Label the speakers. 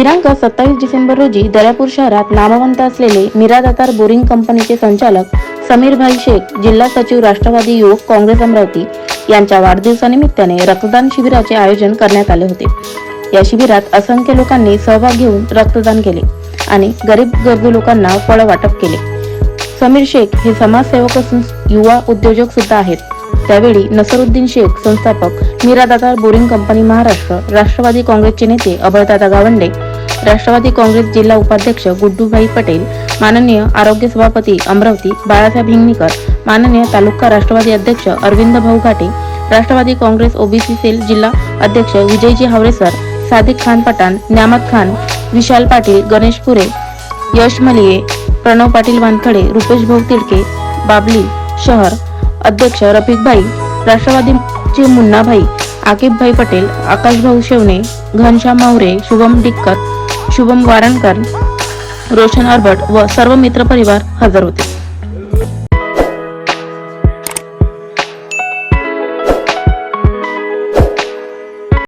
Speaker 1: दिनांक सत्तावीस डिसेंबर रोजी दर्यापूर शहरात नामवंत असलेले मीरा दातार बोरिंग कंपनीचे संचालक समीरभाई शेख जिल्हा सचिव राष्ट्रवादी युवक काँग्रेस अमरावती यांच्या वाढदिवसानिमित्ताने रक्तदान शिबिराचे आयोजन करण्यात आले होते. या शिबिरात असंख्य लोकांनी सहभाग घेऊन रक्तदान केले आणि गरीब गरजू लोकांना फळ वाटप केले. समीर शेख हे समाजसेवक असून युवा उद्योजक सुद्धा आहेत. त्यावेळी नसरुद्दीन शेख संस्थापक मिरादातार बोरिंग कंपनी महाराष्ट्र राष्ट्रवादी काँग्रेसचे नेते अभयदादा गावंडे राष्ट्रवादी काँग्रेस जिल्हा उपाध्यक्ष गुड्डूभाई पटेल माननीय आरोग्य सभापती अमरावती बाळासाहेब हिंगणीकर माननीय तालुका राष्ट्रवादी अध्यक्ष अरविंद भाऊ घाटे राष्ट्रवादी काँग्रेस ओबीसी सेल जिल्हा अध्यक्ष विजयजी हावरेसर सादिक खान पठाण न्यामत खान विशाल पाटील गणेश पुरे यश मलिये प्रणव पाटील वानखडे रुपेश भाऊ तिडके बाबली शहर अध्यक्ष रफिकभाई राष्ट्रवादीचे मुन्नाभाई आकिबभाई पटेल आकाशभाऊ शेवणे घनश्याम मावरे शुभम डिक्कर शुभम वारणकर रोशन अरबट व सर्व मित्रपरिवार हजर होते.